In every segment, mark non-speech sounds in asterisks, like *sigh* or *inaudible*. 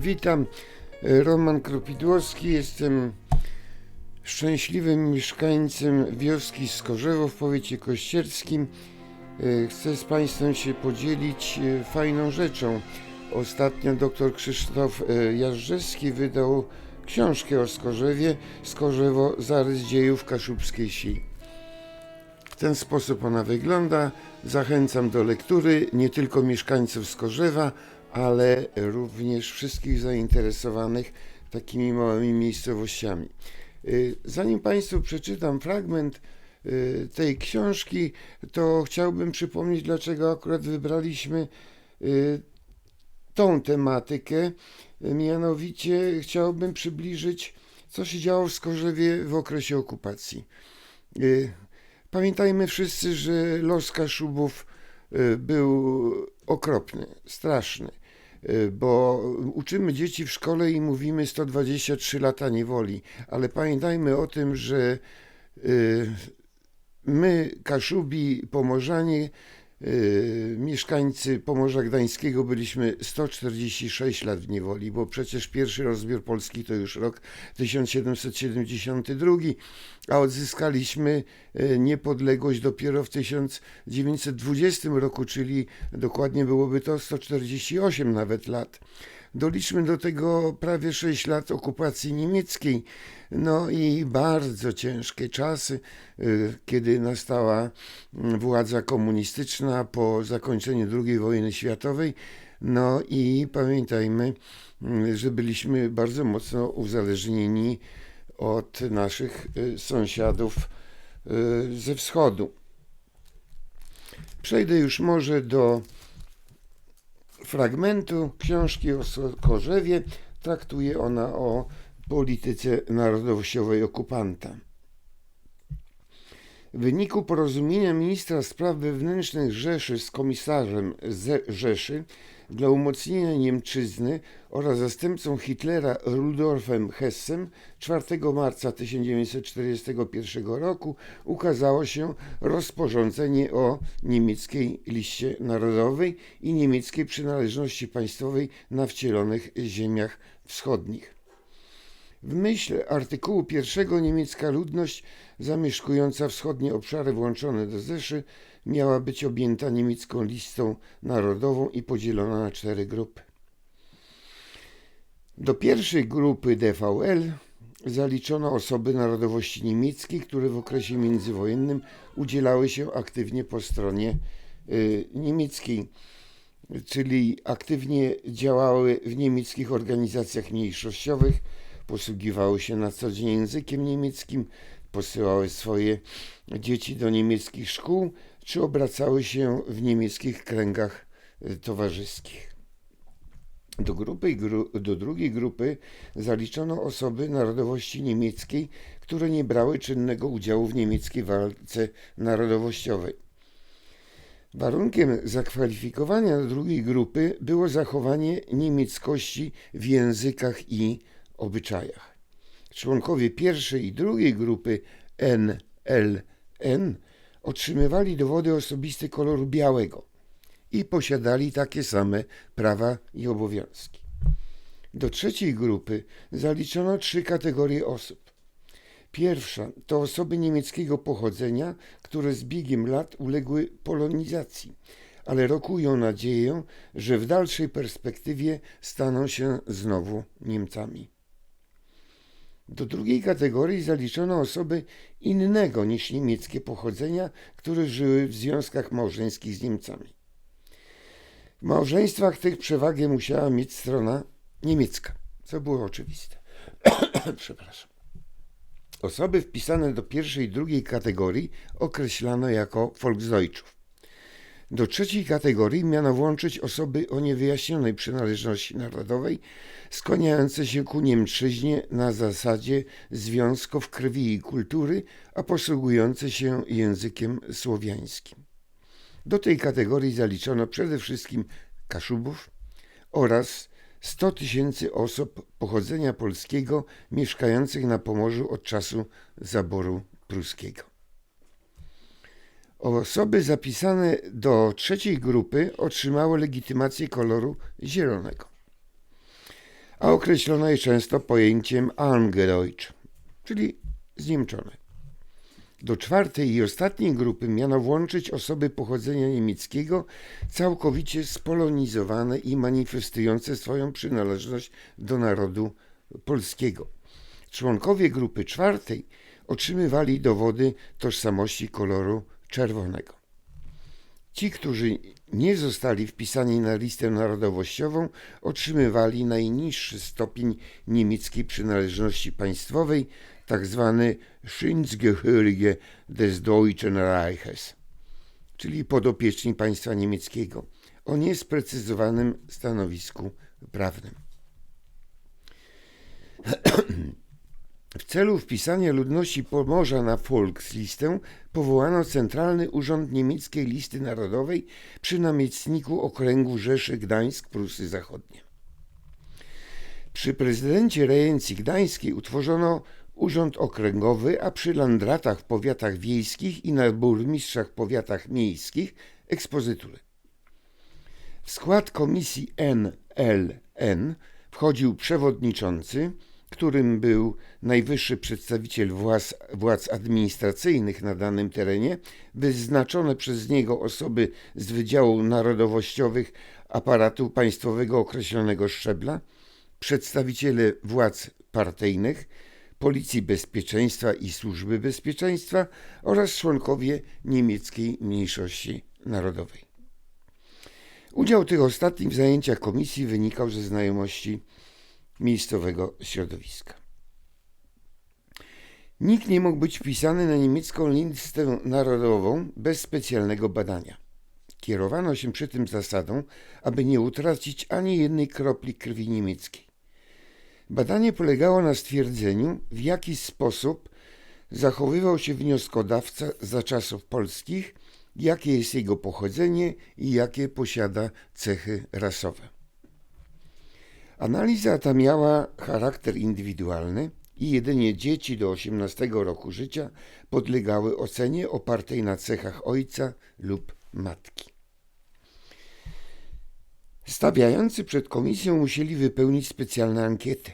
Witam, Roman Kropidłowski, jestem szczęśliwym mieszkańcem wioski Skorzewo w powiecie kościerskim. Chcę z Państwem się podzielić y, fajną rzeczą. Ostatnio dr Krzysztof y, Jarzewski wydał książkę o Skorzewie, Skorzewo, zarys dziejów kaszubskiej wsi. W ten sposób ona wygląda. Zachęcam do lektury nie tylko mieszkańców Skorzewa, ale również wszystkich zainteresowanych takimi małymi miejscowościami. Y, Zanim Państwu przeczytam fragment y, tej książki, to chciałbym przypomnieć, dlaczego akurat wybraliśmy y, tą tematykę. Mianowicie chciałbym przybliżyć, co się działo w Skorzewie w okresie okupacji. Pamiętajmy wszyscy, że los Kaszubów był okropny, straszny, bo uczymy dzieci w szkole i mówimy 123 lata niewoli, ale pamiętajmy o tym, że y, my, Kaszubi, Pomorzanie, y, mieszkańcy Pomorza Gdańskiego byliśmy 146 lat w niewoli, bo przecież pierwszy rozbiór Polski to już rok 1772, a odzyskaliśmy y, niepodległość dopiero w 1920 roku, czyli dokładnie byłoby to 148 nawet lat. Doliczmy do tego prawie 6 lat okupacji niemieckiej, no i bardzo ciężkie czasy, y, kiedy nastała mm, władza komunistyczna po zakończeniu II wojny światowej. No i pamiętajmy, mm, że byliśmy bardzo mocno uzależnieni od naszych y, sąsiadów y, ze wschodu. Przejdę już może do fragmentu książki o Skorzewie. Traktuje ona o polityce narodowościowej okupanta. W wyniku porozumienia ministra spraw wewnętrznych Rzeszy z komisarzem Rzeszy dla umocnienia Niemczyzny oraz zastępcą Hitlera Rudolfem Hessem 4 marca 1941 roku ukazało się rozporządzenie o niemieckiej liście narodowej i niemieckiej przynależności państwowej na wcielonych ziemiach wschodnich. W myśl artykułu pierwszego niemiecka ludność zamieszkująca wschodnie obszary włączone do Zeszy miała być objęta niemiecką listą narodową i podzielona na cztery grupy. Do pierwszej grupy DVL zaliczono osoby narodowości niemieckiej, które w okresie międzywojennym udzielały się aktywnie po stronie y, niemieckiej, czyli aktywnie działały w niemieckich organizacjach mniejszościowych, posługiwały się na co dzień językiem niemieckim, posyłały swoje dzieci do niemieckich szkół, czy obracały się w niemieckich kręgach y, towarzyskich. Do, grupy, gru, do drugiej grupy zaliczono osoby narodowości niemieckiej, które nie brały czynnego udziału w niemieckiej walce narodowościowej. Warunkiem zakwalifikowania do drugiej grupy było zachowanie niemieckości w językach i obyczajach. Członkowie pierwszej i drugiej grupy NLN otrzymywali dowody osobiste koloru białego i posiadali takie same prawa i obowiązki. Do trzeciej grupy zaliczono trzy kategorie osób. Pierwsza to osoby niemieckiego pochodzenia, które z biegiem lat uległy polonizacji, ale rokują nadzieję, że w dalszej perspektywie staną się znowu Niemcami. Do drugiej kategorii zaliczono osoby innego niż niemieckie pochodzenia, które żyły w związkach małżeńskich z Niemcami. W małżeństwach tych przewagę musiała mieć strona niemiecka, co było oczywiste. *clears throat* Przepraszam. Osoby wpisane do pierwszej i drugiej kategorii określano jako Volksdeutschów. Do trzeciej kategorii miano włączyć osoby o niewyjaśnionej przynależności narodowej, skłaniające się ku Niemczyźnie na zasadzie związków krwi i kultury, a posługujące się językiem słowiańskim. Do tej kategorii zaliczono przede wszystkim Kaszubów oraz 100 tysięcy osób pochodzenia polskiego mieszkających na Pomorzu od czasu zaboru pruskiego. Osoby zapisane do trzeciej grupy otrzymały legitymację koloru zielonego. a określona jest często pojęciem Angedeutsch, czyli zniemczone. Do czwartej i ostatniej grupy miano włączyć osoby pochodzenia niemieckiego całkowicie spolonizowane i manifestujące swoją przynależność do narodu polskiego. Członkowie grupy czwartej otrzymywali dowody tożsamości koloru czerwonego. Ci, którzy nie zostali wpisani na listę narodowościową, otrzymywali najniższy stopień niemieckiej przynależności państwowej, tzw. Schinsgehörige des Deutschen Reiches, czyli podopieczni państwa niemieckiego, o niesprecyzowanym stanowisku prawnym. *clears throat* W celu wpisania ludności Pomorza na Volkslistę powołano Centralny Urząd Niemieckiej Listy Narodowej przy namiestniku okręgu Rzeszy Gdańsk Prusy Zachodnie. Przy prezydencie rejencji gdańskiej utworzono Urząd Okręgowy, a przy landratach w powiatach wiejskich i na burmistrzach powiatach miejskich ekspozytury. W skład komisji NLN wchodził przewodniczący, którym był najwyższy przedstawiciel władz, władz administracyjnych na danym terenie, wyznaczone przez niego osoby z Wydziału Narodowościowych aparatu państwowego określonego szczebla, przedstawiciele władz partyjnych, Policji Bezpieczeństwa i Służby Bezpieczeństwa oraz członkowie niemieckiej mniejszości narodowej. Udział tych ostatnich w zajęciach komisji wynikał ze znajomości miejscowego środowiska. Nikt nie mógł być wpisany na niemiecką listę narodową bez specjalnego badania. Kierowano się przy tym zasadą, aby nie utracić ani jednej kropli krwi niemieckiej. Badanie polegało na stwierdzeniu, w jaki sposób zachowywał się wnioskodawca za czasów polskich, jakie jest jego pochodzenie i jakie posiada cechy rasowe. Analiza ta miała charakter indywidualny i jedynie dzieci do 18 roku życia podlegały ocenie opartej na cechach ojca lub matki. Stawiający przed komisją musieli wypełnić specjalne ankiety.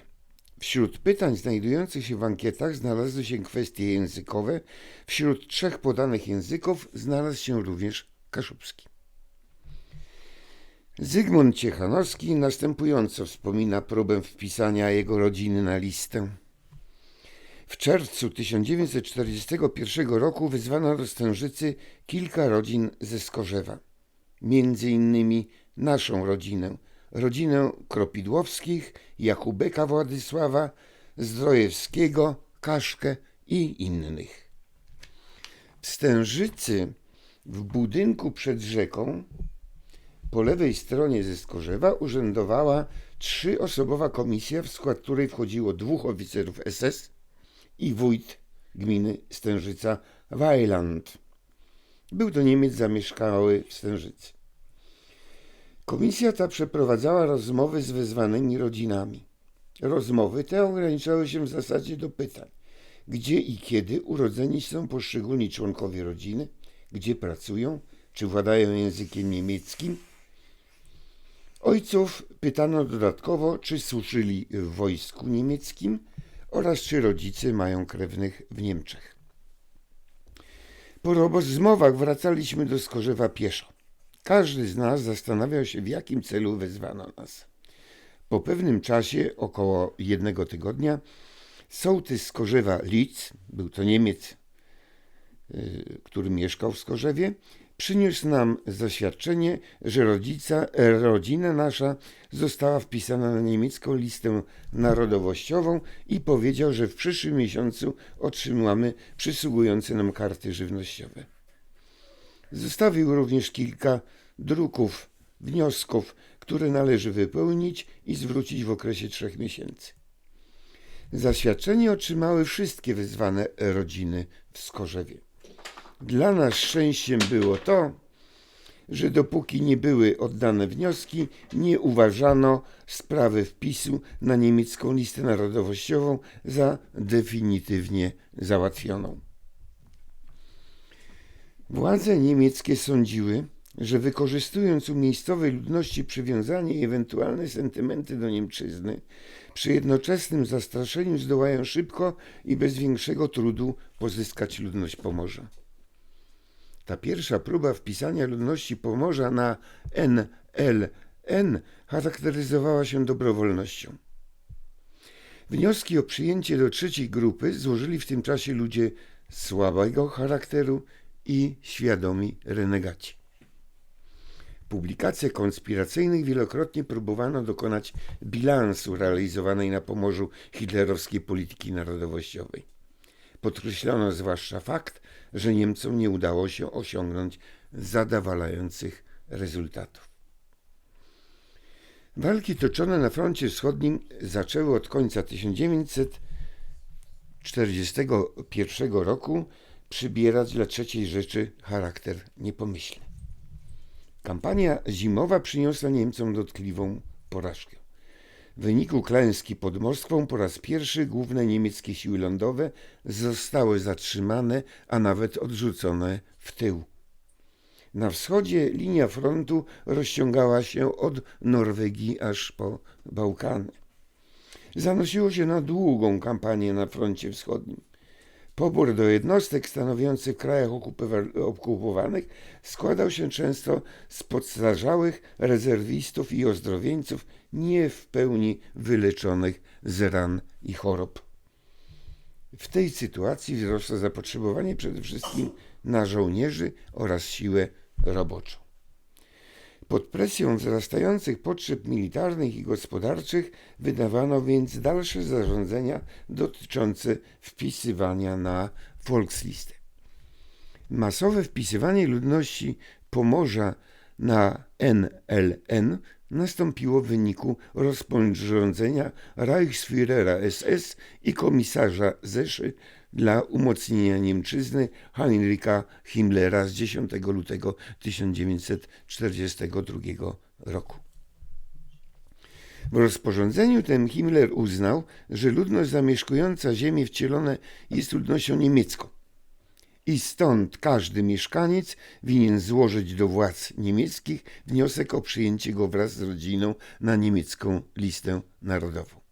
Wśród pytań znajdujących się w ankietach znalazły się kwestie językowe. Wśród trzech podanych języków znalazł się również kaszubski. Zygmunt Ciechanowski następująco wspomina próbę wpisania jego rodziny na listę. W czerwcu 1941 roku wyzwano do Stężycy kilka rodzin ze Skorzewa, między innymi naszą rodzinę, rodzinę Kropidłowskich, Jakubeka Władysława, Zdrojewskiego, Kaszkę i innych. W Stężycy w budynku przed rzeką po lewej stronie ze Skorzewa urzędowała trzyosobowa komisja, w skład której wchodziło dwóch oficerów SS i wójt gminy Stężyca Weiland. Był to Niemiec zamieszkały w Stężycy. Komisja ta przeprowadzała rozmowy z wezwanymi rodzinami. Rozmowy te ograniczały się w zasadzie do pytań, gdzie i kiedy urodzeni są poszczególni członkowie rodziny, gdzie pracują, czy władają językiem niemieckim. Ojców pytano dodatkowo, czy służyli w wojsku niemieckim oraz czy rodzice mają krewnych w Niemczech. Po rozmowach wracaliśmy do Skorzewa pieszo. Każdy z nas zastanawiał się, w jakim celu wezwano nas. Po pewnym czasie, około jednego tygodnia, sołtys Skorzewa Litz, był to Niemiec, y, który mieszkał w Skorzewie, przyniósł nam zaświadczenie, że rodzica, rodzina nasza została wpisana na niemiecką listę narodowościową i powiedział, że w przyszłym miesiącu otrzymamy przysługujące nam karty żywnościowe. Zostawił również kilka druków, wniosków, które należy wypełnić i zwrócić w okresie trzech miesięcy. Zaświadczenie otrzymały wszystkie wyzwane rodziny w Skorzewie. Dla nas szczęściem było to, że dopóki nie były oddane wnioski, nie uważano sprawy wpisu na niemiecką listę narodowościową za definitywnie załatwioną. Władze niemieckie sądziły, że wykorzystując u miejscowej ludności przywiązanie i ewentualne sentymenty do Niemczyzny, przy jednoczesnym zastraszeniu zdołają szybko i bez większego trudu pozyskać ludność Pomorza. Ta pierwsza próba wpisania ludności Pomorza na NLN charakteryzowała się dobrowolnością. Wnioski o przyjęcie do trzeciej grupy złożyli w tym czasie ludzie słabego charakteru i świadomi renegaci. W publikacjach konspiracyjnych wielokrotnie próbowano dokonać bilansu realizowanej na Pomorzu hitlerowskiej polityki narodowościowej. Podkreślono zwłaszcza fakt, że Niemcom nie udało się osiągnąć zadowalających rezultatów. Walki toczone na froncie wschodnim zaczęły od końca 1941 roku przybierać dla III Rzeczy charakter niepomyślny. Kampania zimowa przyniosła Niemcom dotkliwą porażkę. W wyniku klęski pod Moskwą po raz pierwszy główne niemieckie siły lądowe zostały zatrzymane, a nawet odrzucone w tył. Na wschodzie linia frontu rozciągała się od Norwegii aż po Bałkany. Zanosiło się na długą kampanię na froncie wschodnim. Pobór do jednostek stanowiących w krajach okupowanych składał się często z podstarzałych rezerwistów i ozdrowieńców nie w pełni wyleczonych z ran i chorób. W tej sytuacji wzrosło zapotrzebowanie przede wszystkim na żołnierzy oraz siłę roboczą. Pod presją wzrastających potrzeb militarnych i gospodarczych wydawano więc dalsze zarządzenia dotyczące wpisywania na Volkslistę. Masowe wpisywanie ludności Pomorza na NLN nastąpiło w wyniku rozporządzenia Reichsführera SS i komisarza Zeszy dla umocnienia Niemczyzny Heinricha Himmlera z 10 lutego 1942 roku. W rozporządzeniu tym Himmler uznał, że ludność zamieszkująca ziemię wcielone jest ludnością niemiecką i stąd każdy mieszkaniec winien złożyć do władz niemieckich wniosek o przyjęcie go wraz z rodziną na niemiecką listę narodową.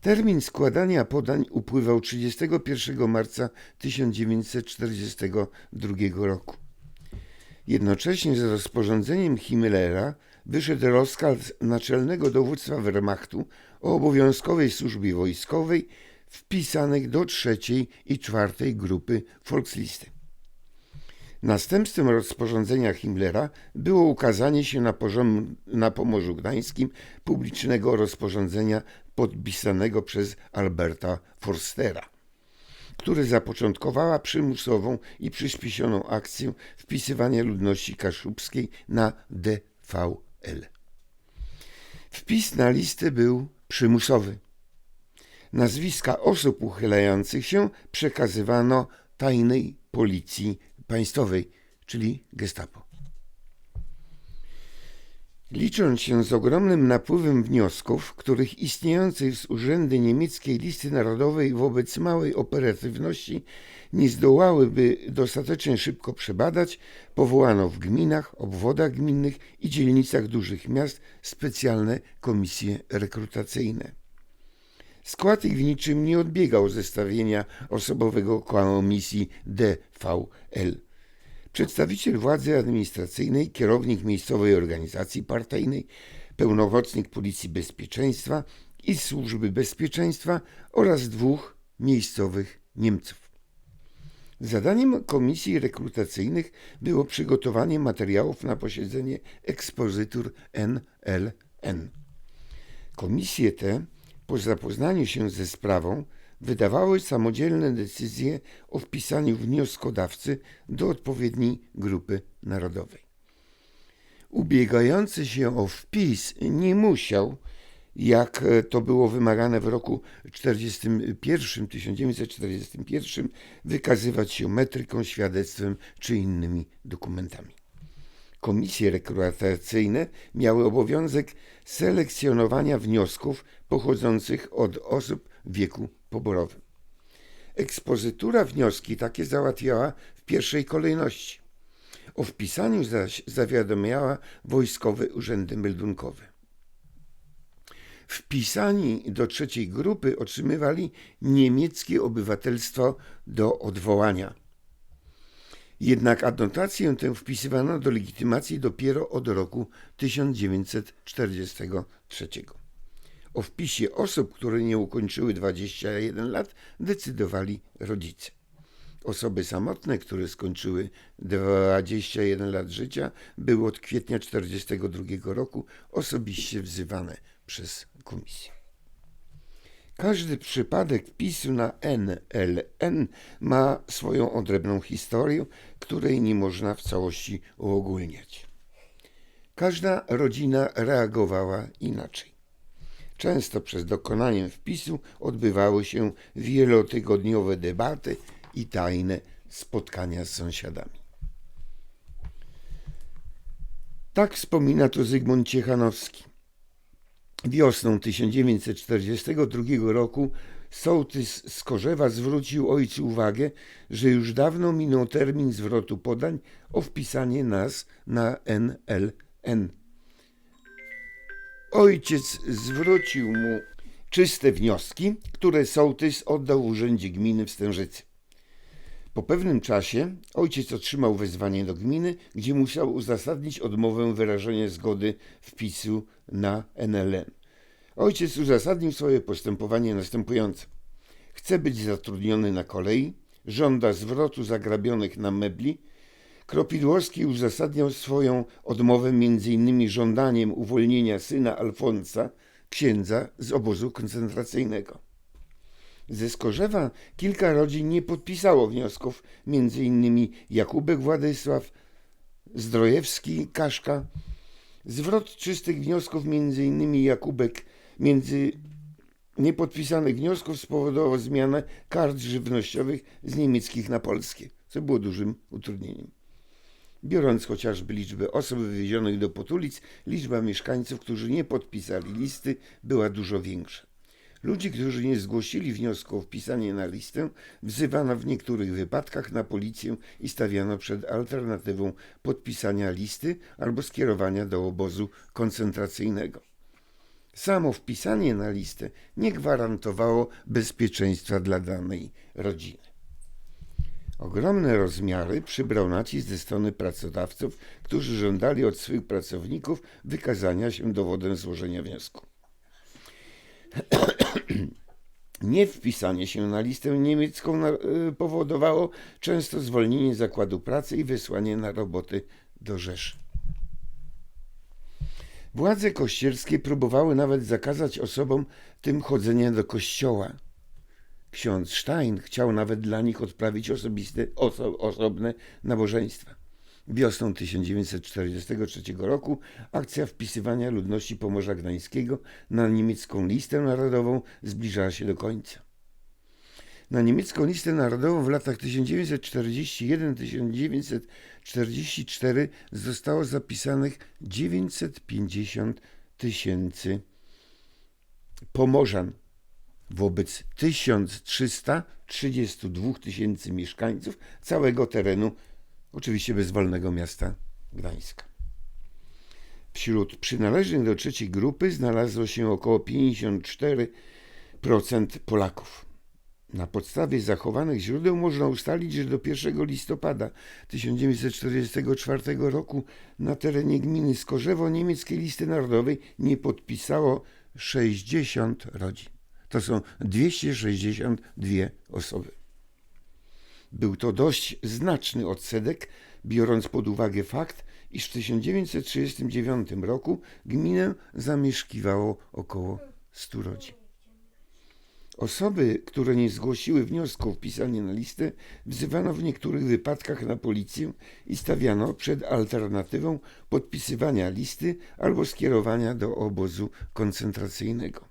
Termin składania podań upływał 31 marca 1942 roku. Jednocześnie z rozporządzeniem Himmlera wyszedł rozkaz naczelnego dowództwa Wehrmachtu o obowiązkowej służbie wojskowej wpisanych do trzeciej i czwartej grupy Volkslisty. Następstwem rozporządzenia Himmlera było ukazanie się na, poziom, na Pomorzu Gdańskim publicznego rozporządzenia podpisanego przez Alberta Forstera, które zapoczątkowała przymusową i przyspieszoną akcję wpisywania ludności kaszubskiej na DVL. Wpis na listę był przymusowy. Nazwiska osób uchylających się przekazywano tajnej policji państwowej, czyli Gestapo. Licząc się z ogromnym napływem wniosków, których istniejące z urzędy niemieckiej listy narodowej wobec małej operatywności nie zdołałyby dostatecznie szybko przebadać, powołano w gminach, obwodach gminnych i dzielnicach dużych miast specjalne komisje rekrutacyjne. Skład ich w niczym nie odbiegał zestawienia osobowego komisji DVL. Przedstawiciel władzy administracyjnej, kierownik miejscowej organizacji partyjnej, pełnomocnik Policji Bezpieczeństwa i Służby Bezpieczeństwa oraz dwóch miejscowych Niemców. Zadaniem komisji rekrutacyjnych było przygotowanie materiałów na posiedzenie ekspozytur NLN. Komisje te po zapoznaniu się ze sprawą wydawały samodzielne decyzje o wpisaniu wnioskodawcy do odpowiedniej grupy narodowej. Ubiegający się o wpis nie musiał, jak to było wymagane w roku 41, 1941, wykazywać się metryką, świadectwem czy innymi dokumentami. Komisje rekrutacyjne miały obowiązek selekcjonowania wniosków pochodzących od osób w wieku poborowym. Ekspozytura wnioski takie załatwiała w pierwszej kolejności. O wpisaniu zaś zawiadamiała wojskowe urzędy meldunkowe. Wpisani do trzeciej grupy otrzymywali niemieckie obywatelstwo do odwołania. Jednak adnotację tę wpisywano do legitymacji dopiero od roku 1943. O wpisie osób, które nie ukończyły 21 lat, decydowali rodzice. Osoby samotne, które skończyły 21 lat życia, były od kwietnia 1942 roku osobiście wzywane przez komisję. Każdy przypadek wpisu na NLN ma swoją odrębną historię, której nie można w całości uogólniać. Każda rodzina reagowała inaczej. Często przez dokonaniem wpisu odbywały się wielotygodniowe debaty i tajne spotkania z sąsiadami. Tak wspomina to Zygmunt Ciechanowski. Wiosną 1942 roku sołtys z Korzewa zwrócił ojcu uwagę, że już dawno minął termin zwrotu podań o wpisanie nas na NLN. Ojciec zwrócił mu czyste wnioski, które sołtys oddał w urzędzie gminy w Stężycy. Po pewnym czasie ojciec otrzymał wezwanie do gminy, gdzie musiał uzasadnić odmowę wyrażenia zgody wpisu na NLN. Ojciec uzasadnił swoje postępowanie następująco. Chce być zatrudniony na kolei, żąda zwrotu zagrabionych na mebli. Kropidłowski uzasadniał swoją odmowę m.in. żądaniem uwolnienia syna Alfonsa, księdza z obozu koncentracyjnego. Ze Skorzewa kilka rodzin nie podpisało wniosków, m.in. Jakubek Władysław, Zdrojewski, Kaszka. Zwrot czystych wniosków, m.in. Jakubek, między niepodpisanych wniosków spowodował zmianę kart żywnościowych z niemieckich na polskie, co było dużym utrudnieniem. Biorąc chociażby liczbę osób wywiezionych do Potulic, liczba mieszkańców, którzy nie podpisali listy, była dużo większa. Ludzi, którzy nie zgłosili wniosku o wpisanie na listę, wzywano w niektórych wypadkach na policję i stawiano przed alternatywą podpisania listy albo skierowania do obozu koncentracyjnego. Samo wpisanie na listę nie gwarantowało bezpieczeństwa dla danej rodziny. Ogromne rozmiary przybrał nacisk ze strony pracodawców, którzy żądali od swych pracowników wykazania się dowodem złożenia wniosku. *clears throat* Niewpisanie się na listę niemiecką y, powodowało często zwolnienie zakładu pracy i wysłanie na roboty do Rzeszy. Władze kościelskie próbowały nawet zakazać osobom tym chodzenia do kościoła. Ksiądz Stein chciał nawet dla nich odprawić osobiste, oso, osobne nabożeństwa. Wiosną 1943 roku akcja wpisywania ludności Pomorza Gdańskiego na niemiecką listę narodową zbliżała się do końca. Na niemiecką listę narodową w latach 1941-1944 zostało zapisanych 950 tysięcy Pomorzan wobec 1332 tysięcy mieszkańców całego terenu, oczywiście bez wolnego miasta Gdańska. Wśród przynależnych do trzeciej grupy znalazło się około 54% Polaków. Na podstawie zachowanych źródeł można ustalić, że do 1 listopada 1944 roku na terenie gminy Skorzewo niemieckiej listy narodowej nie podpisało 60 rodzin. To są 262 osoby. Był to dość znaczny odsetek, biorąc pod uwagę fakt, iż w 1939 roku gminę zamieszkiwało około 100 rodzin. Osoby, które nie zgłosiły wniosku o wpisanie na listę, wzywano w niektórych wypadkach na policję i stawiano przed alternatywą podpisywania listy albo skierowania do obozu koncentracyjnego.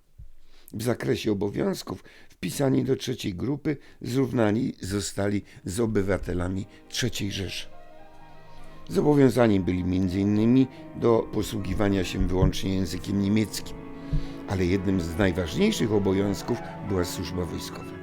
W zakresie obowiązków wpisani do trzeciej grupy zrównani zostali z obywatelami trzeciej Rzeszy. Zobowiązani byli m.in. do posługiwania się wyłącznie językiem niemieckim ale jednym z najważniejszych obowiązków była służba wojskowa.